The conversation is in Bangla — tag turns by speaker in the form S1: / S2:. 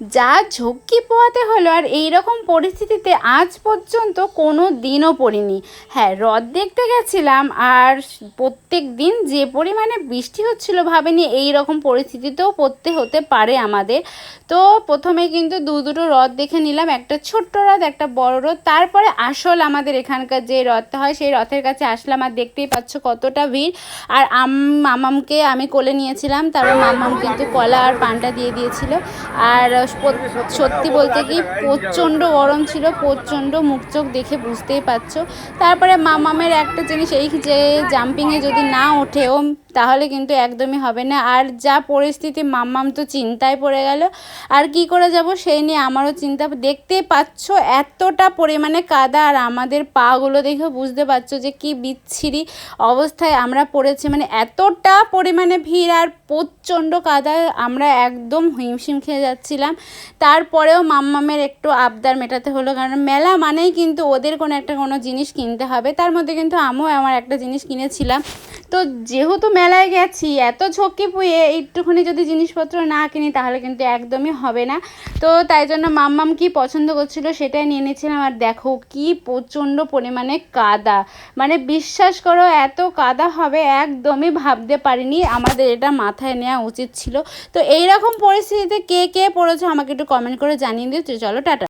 S1: যা ঝক্কি পোয়াতে হলো আর এই রকম পরিস্থিতিতে আজ পর্যন্ত কোনো দিনও পড়িনি। হ্যাঁ হ্রদ দেখতে গেছিলাম আর প্রত্যেক দিন যে পরিমাণে বৃষ্টি হচ্ছিল ভাবেনি এই রকম পরিস্থিতিতেও পড়তে হতে পারে আমাদের। তো প্রথমে কিন্তু দু দুটো হ্রদ দেখে নিলাম, একটা ছোট্ট হ্রদ একটা বড় হ্রদ তারপরে আসল আমাদের এখানকার যে রথটা হয়, সেই রথের কাছে আসলাম আর দেখতেই পাচ্ছ কতটা ভিড়। আর আম, মামামকে আমি কোলে নিয়েছিলাম, তারপর মামাম কিন্তু কলা আর পানটা দিয়ে দিয়েছিল। আর সত্যি বলতে কি প্রচণ্ড গরম ছিল, প্রচণ্ড মুখ চোখ দেখে বুঝতেই পারছ। তারপরে মামামের একটা জিনিস, এই যে জাম্পিংয়ে যদি না ওঠেও, তাহলে কিন্তু একদমই হবে না। আর যা পরিস্থিতি, মাম্মাম তো চিন্তায় পড়ে গেল। আর কি করে যাব সেই নিয়ে আমারও চিন্তা। দেখতেই পাচ্ছ এতটা পরিমাণে কাদা, আর আমাদের পাগুলো দেখে বুঝতে পারছ যে কি বিচ্ছিরি অবস্থায় আমরা পড়েছি। মানে এতটা পরিমাণে ভিড় আর প্রচণ্ড কাদা, আমরা একদম হিমশিম খেয়ে যাচ্ছিলাম। তারপরেও মাম্মামের একটু আবদার মেটাতে হলো, কারণ মেলা মানেই কিন্তু ওদের কোনো একটা কোনো জিনিস কিনতে হবে। তার মধ্যে কিন্তু আমিও আমার একটা জিনিস কিনেছিলাম। তো যেহেতু মেলায় গেছি, এত ঝক্কি পুয়ে একটুখানি যদি জিনিসপত্র না কিনি তাহলে কিন্তু একদমই হবে না। তো তাই জন্য মাম্মাম কি পছন্দ করছিল সেটাই নিয়ে নিয়েছিলাম। আর দেখো কি প্রচণ্ড পরিমাণে কাদা। মানে বিশ্বাস করো, এত কাদা হবে একদমই ভাবতে পারিনি। আমাদের এটা মাথায় নেওয়া উচিত ছিল। তো এই রকম পরিস্থিতিতে কে কে পড়েছো আমাকে একটু কমেন্ট করে জানিয়ে দিও। চলো, টাটা।